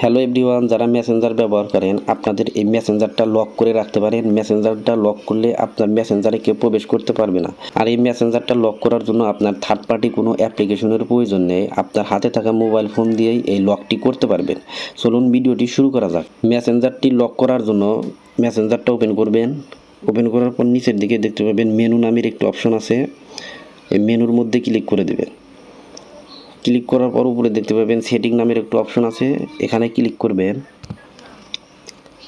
Hello everyone যারা Messenger ব্যবহার করেন, আপনাদের এই মেসেঞ্জারটা লক করে রাখতে পারেন। মেসেঞ্জারটা লক করলে আপনার মেসেঞ্জারে কেউ প্রবেশ করতে পারবে না। আর এই মেসেঞ্জারটা লক করার জন্য আপনার থার্ড পার্টি কোনো অ্যাপ্লিকেশনের প্রয়োজন নেই। আপনার হাতে থাকা মোবাইল ফোন দিয়েই এই লকটি করতে পারবেন। চলুন ভিডিওটি শুরু করা যাক। মেসেঞ্জারটি লক করার জন্য মেসেঞ্জারটা ওপেন করবেন। ওপেন করার পর নিচের দিকে দেখতে পাবেন মেনু নামের একটি অপশন আছে। এই মেনুর মধ্যে ক্লিক করে দেবেন। ক্লিক করার পর উপরে দেখতে পাবেন সেটিং নামের একটু অপশন আছে। এখানে ক্লিক করবেন।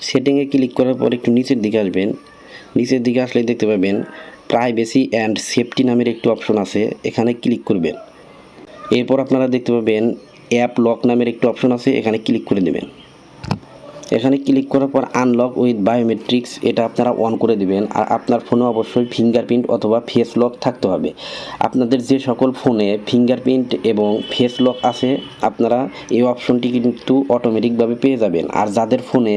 সেটিংয়ে ক্লিক করার পর একটু নিচের দিকে আসবেন। নিচের দিকে আসলে দেখতে পাবেন প্রাইভেসি অ্যান্ড সেফটি নামের একটু অপশন আছে। এখানে ক্লিক করবেন। এরপর আপনারা দেখতে পাবেন অ্যাপ লক নামের একটু অপশন আছে। এখানে ক্লিক করে দেবেন। এখানে ক্লিক করার পর আনলক উইথ বায়োমেট্রিক্স এটা আপনারা অন করে দিবেন। আর আপনার ফোনে অবশ্যই ফিঙ্গারপ্রিন্ট অথবা ফেস লক থাকতে হবে। আপনাদের যে সকল ফোনে ফিঙ্গারপ্রিন্ট এবং ফেস লক আছে, আপনারা এই অপশনটি কিন্তু অটোমেটিকভাবে পেয়ে যাবেন। আর যাদের ফোনে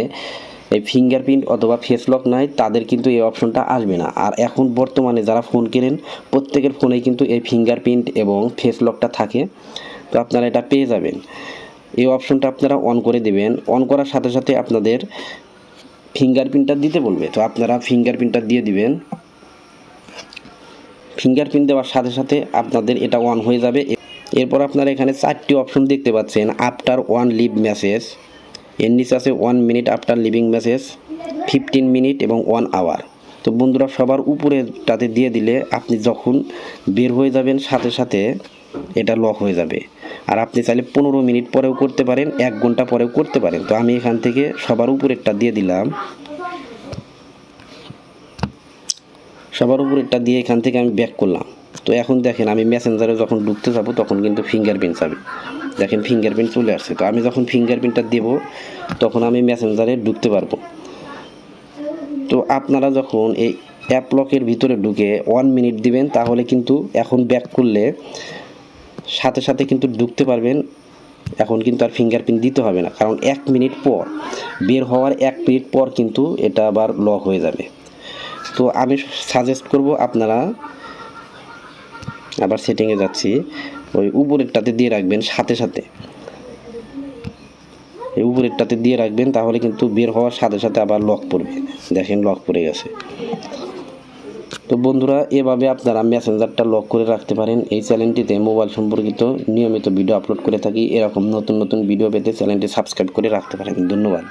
এই ফিঙ্গারপ্রিন্ট অথবা ফেস লক নাই, তাদের কিন্তু এই অপশনটা আসবে না। আর এখন বর্তমানে যারা ফোন কেনেন, প্রত্যেকের ফোনেই কিন্তু এই ফিঙ্গারপ্রিন্ট এবং ফেস লকটা থাকে। তো আপনারা এটা পেয়ে যাবেন। এই অপশনটা আপনারা অন করে দেবেন। অন করার সাথে সাথে আপনাদের ফিঙ্গারপ্রিন্টটা দিতে বলবে। তো আপনারা ফিঙ্গারপ্রিন্টটা দিয়ে দিবেন। ফিঙ্গারপ্রিন্ট দেওয়ার সাথে সাথে আপনাদের এটা অন হয়ে যাবে। এরপর আপনারা এখানে চারটি অপশন দেখতে পাচ্ছেন। আফটার ওয়ান লিভ মেসেজ এর নিচে আছে one minute after leaving message fifteen minute এবং ওয়ান আওয়ার তো বন্ধুরা, সবার উপরেটাতে দিয়ে দিলে আপনি যখন বের হয়ে যাবেন, সাথে সাথে এটা লক হয়ে যাবে। আর আপনি চাইলে পনেরো মিনিট পরেও করতে পারেন, এক ঘণ্টা পরেও করতে পারেন। তো আমি এখান থেকে সবার উপরেরটা দিয়ে দিলাম। সবার উপরেরটা দিয়ে এখান থেকে আমি ব্যাক করলাম। তো এখন দেখেন আমি মেসেঞ্জারে যখন ঢুকতে যাব, তখন কিন্তু ফিঙ্গারপ্রিন্ট যাবে। দেখেন ফিঙ্গারপ্রিন্ট চলে আসছে। তো আমি যখন ফিঙ্গারপ্রিন্টটা দেব, তখন আমি মেসেঞ্জারে ঢুকতে পারব। তো আপনারা যখন এই অ্যাপ লকের ভিতরে ঢুকে ওয়ান মিনিট দিবেন, তাহলে কিন্তু এখন ব্যাক করলে সাথে সাথে কিন্তু ঢুকতে পারবেন। এখন কিন্তু আর ফিঙ্গারপ্রিন্ট দিতে হবে না, কারণ এক মিনিট পর, বের হওয়ার এক মিনিট পর কিন্তু এটা আবার লক হয়ে যাবে। তো আমি সাজেস্ট করব আপনারা আবার সেটিংয়ে যাচ্ছি, ওই উপরেরটাতে দিয়ে রাখবেন সাথে সাথে। এই উপরেরটাতে দিয়ে রাখবেন, তাহলে কিন্তু বের হওয়ার সাথে সাথে আবার লক পড়বে। দেখেন লক পড়ে গেছে। তো বন্ধুরা, এভাবে আপনারা মেসেঞ্জারটা লক করে রাখতে পারেন। এই চ্যানেলটিতে মোবাইল সম্পর্কিত নিয়মিত ভিডিও আপলোড করে থাকি। এরকম নতুন নতুন ভিডিও পেতে চ্যানেলটি সাবস্ক্রাইব করে রাখতে পারেন। ধন্যবাদ।